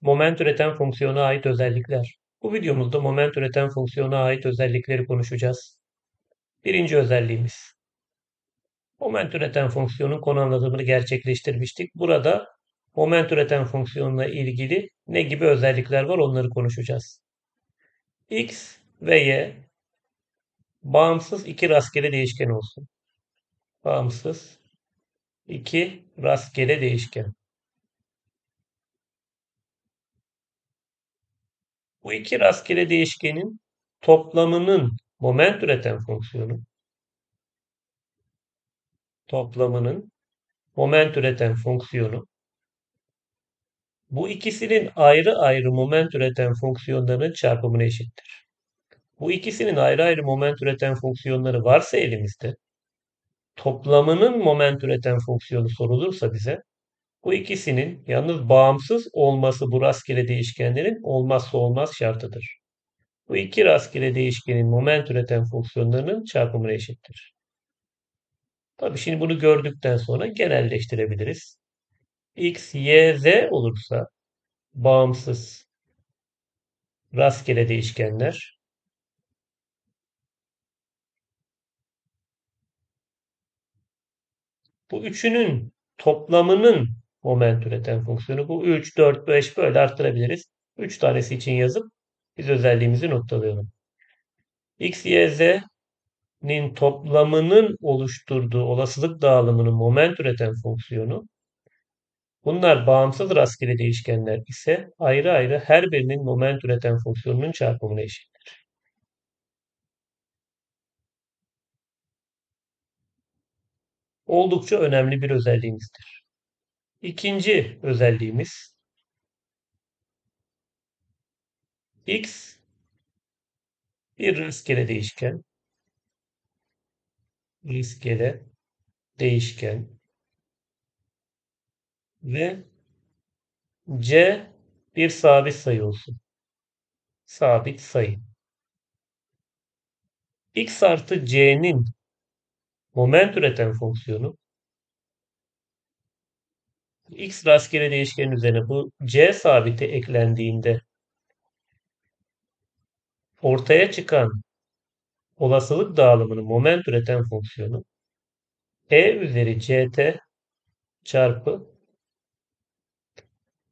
Moment üreten fonksiyona ait özellikler. Bu videomuzda moment üreten fonksiyona ait özellikleri konuşacağız. Birinci özelliğimiz. Moment üreten fonksiyonun konu anlatımını gerçekleştirmiştik. Burada moment üreten fonksiyonla ilgili ne gibi özellikler var onları konuşacağız. x ve y bağımsız iki rastgele değişken olsun. Bağımsız iki rastgele değişken. Bu iki rastgele değişkenin toplamının moment üreten fonksiyonu toplamının moment üreten fonksiyonu bu ikisinin ayrı ayrı moment üreten fonksiyonlarının çarpımına eşittir. Bu ikisinin ayrı ayrı moment üreten fonksiyonları varsa elimizde toplamının moment üreten fonksiyonu sorulursa bize bu ikisinin yalnız bağımsız olması bu rastgele değişkenlerin olmazsa olmaz şartıdır. Bu iki rastgele değişkenin moment üreten fonksiyonlarının çarpımına eşittir. Tabii şimdi bunu gördükten sonra genelleştirebiliriz. x, y, z olursa bağımsız rastgele değişkenler bu üçünün toplamının moment üreten fonksiyonu bu 3, 4, 5 böyle arttırabiliriz. 3 tanesi için yazıp biz özelliğimizi noktalayalım. x, y, z'nin toplamının oluşturduğu olasılık dağılımının moment üreten fonksiyonu Bunlar bağımsız rastgele değişkenler ise ayrı ayrı her birinin moment üreten fonksiyonunun çarpımına eşittir. Oldukça önemli bir özelliğimizdir. İkinci özelliğimiz x bir rastgele değişken rastgele değişken ve c bir sabit sayı olsun. Sabit sayı. x artı c'nin moment üreten fonksiyonu x rastgele değişkenin üzerine bu c sabiti eklendiğinde ortaya çıkan olasılık dağılımının moment üreten fonksiyonu e üzeri ct çarpı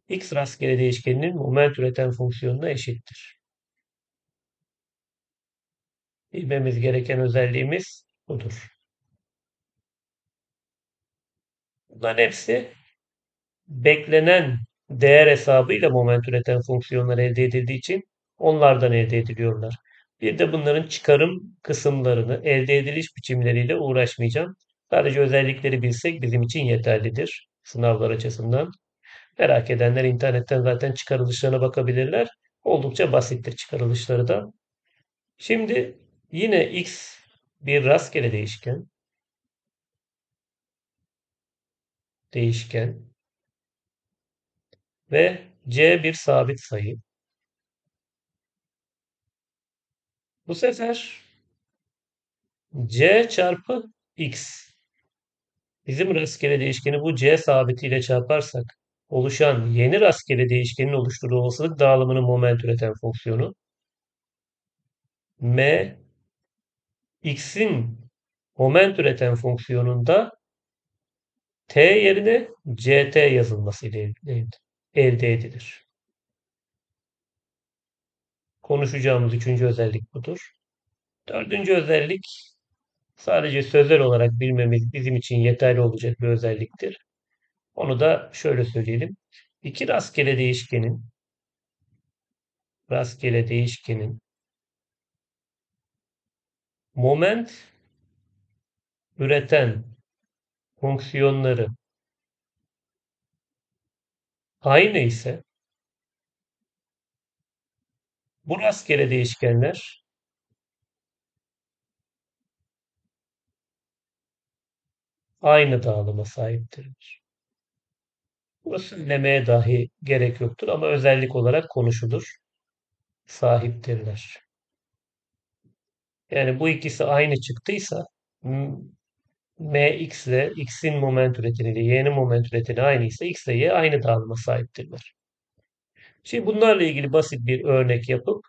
x rastgele değişkeninin moment üreten fonksiyonuna eşittir. Bilmemiz gereken özelliğimiz budur. Bunların hepsi beklenen değer hesabıyla moment üreten fonksiyonlar elde edildiği için onlardan elde ediliyorlar. Bir de bunların çıkarım kısımlarını elde ediliş biçimleriyle uğraşmayacağım. Sadece özellikleri bilsek bizim için yeterlidir sınavlar açısından. Merak edenler internetten zaten çıkarılışlarına bakabilirler. Oldukça basittir çıkarılışları da. Şimdi yine x bir rastgele değişken. Değişken. Ve c bir sabit sayı. Bu sefer c çarpı x. Bizim rastgele değişkeni bu c sabitiyle çarparsak oluşan yeni rastgele değişkenin oluşturduğu olasılık dağılımının moment üreten fonksiyonu m x'in moment üreten fonksiyonunda t yerine ct yazılması ile elde edilir. Konuşacağımız üçüncü özellik budur. Dördüncü özellik sadece sözel olarak bilmemiz bizim için yeterli olacak bir özelliktir. Onu da şöyle söyleyelim. İki rastgele değişkenin rastgele değişkenin moment üreten fonksiyonları aynı ise bu rastgele değişkenler aynı dağılıma sahiptirler. Burası söylemeye dahi gerek yoktur ama özellik olarak konuşulur. Sahiptirler. Yani bu ikisi aynı çıktıysa mx ile x'in moment üretimi ile y'nin moment üretimi aynı ise x ile y aynı dağılıma sahiptirler. Şimdi bunlarla ilgili basit bir örnek yapıp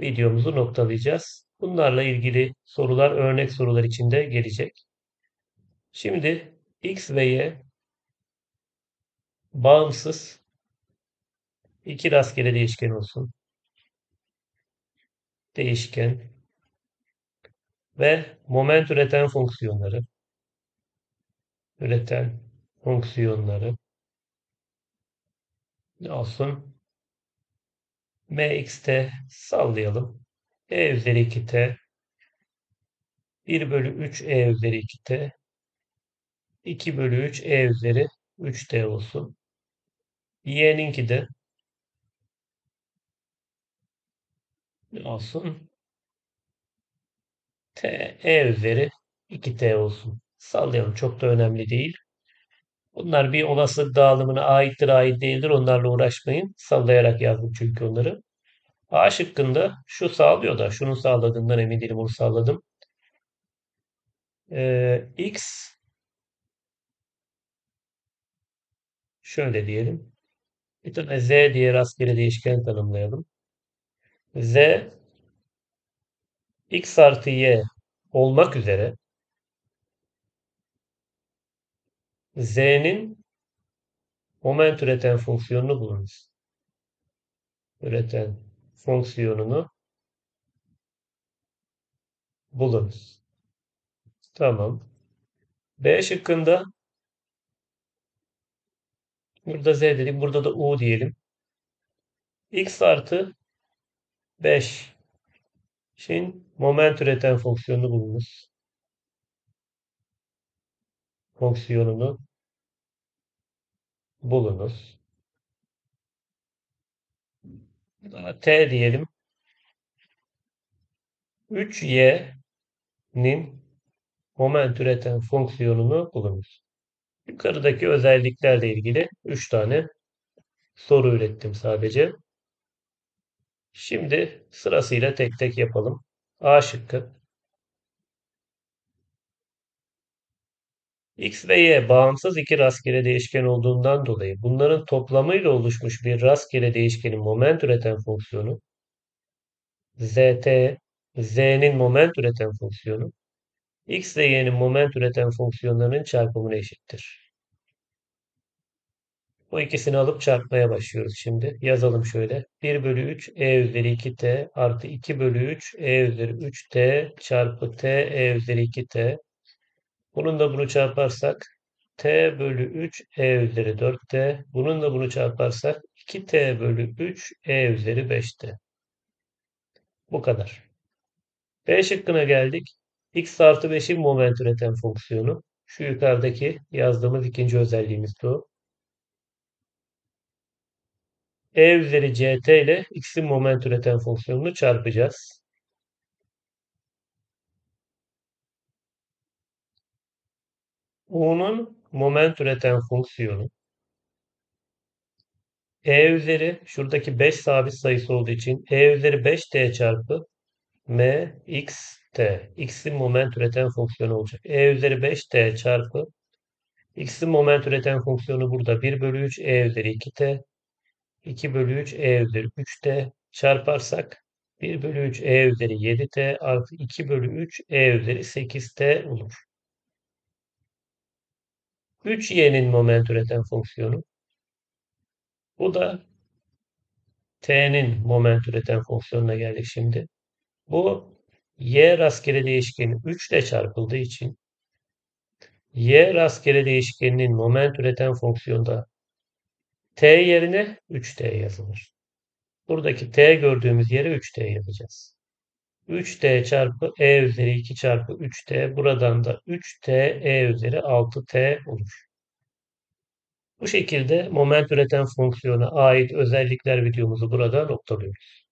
videomuzu noktalayacağız. Bunlarla ilgili sorular örnek sorular içinde gelecek. Şimdi x ve y bağımsız iki rastgele değişken olsun. Değişken ve moment üreten fonksiyonları üreten fonksiyonları ne olsun? mxt sallayalım. e üzeri 2t 1 bölü 3 e üzeri 2t 2 bölü 3 e üzeri 3t olsun. y'ninki de ne olsun? T e üzeri 2t olsun. Sallayalım. Çok da önemli değil. Bunlar bir olasılık dağılımına aittir, ait değildir. Onlarla uğraşmayın. Sallayarak yazdım çünkü onları. A şıkkında şu sağlıyor da şunu sağladığından emin değilim. Onu sağladım. Ee, X şöyle diyelim. Bir tane Z diye rastgele değişken tanımlayalım. Z X artı Y olmak üzere Z'nin moment üreten fonksiyonunu bulunuz. Üreten fonksiyonunu bulunuz. Tamam. B şıkkında burada Z dedik. Burada da U diyelim. X artı 5 Şimdi moment üreten fonksiyonunu bulunuz. Fonksiyonunu bulunuz. T diyelim. 3y'nin moment üreten fonksiyonunu bulunuz. Yukarıdaki özelliklerle ilgili 3 tane soru ürettim sadece. Şimdi sırasıyla tek tek yapalım. A şıkkı. X ve Y bağımsız iki rastgele değişken olduğundan dolayı bunların toplamıyla oluşmuş bir rastgele değişkenin moment üreten fonksiyonu ZT, Z'nin moment üreten fonksiyonu X ve Y'nin moment üreten fonksiyonlarının çarpımına eşittir. Bu ikisini alıp çarpmaya başlıyoruz şimdi. Yazalım şöyle. 1 bölü 3 e üzeri 2t artı 2 bölü 3 e üzeri 3t çarpı t e üzeri 2t. Bunun da bunu çarparsak t bölü 3 e üzeri 4t. Bunun da bunu çarparsak 2t bölü 3 e üzeri 5t. Bu kadar. B şıkkına geldik. x artı 5'in moment üreten fonksiyonu. Şu yukarıdaki yazdığımız ikinci özelliğimiz bu. E üzeri ct ile x'in moment üreten fonksiyonunu çarpacağız. u'nun moment üreten fonksiyonu e üzeri şuradaki 5 sabit sayısı olduğu için e üzeri 5t çarpı m x t x'in moment üreten fonksiyonu olacak. e üzeri 5t çarpı x'in moment üreten fonksiyonu burada 1 bölü 3 e üzeri 2t 2 bölü 3 e üzeri 3t çarparsak 1 bölü 3 e üzeri 7t artı 2 bölü 3 e üzeri 8t olur. 3y'nin moment üreten fonksiyonu. Bu da t'nin moment üreten fonksiyonuna geldik şimdi. Bu y rastgele değişkeni 3 ile çarpıldığı için y rastgele değişkeninin moment üreten fonksiyonda t yerine 3t yazılır. Buradaki t gördüğümüz yere 3t yazacağız. 3t çarpı e üzeri 2 çarpı 3t buradan da 3t e üzeri 6t olur. Bu şekilde moment üreten fonksiyona ait özellikler videomuzu burada noktalıyoruz.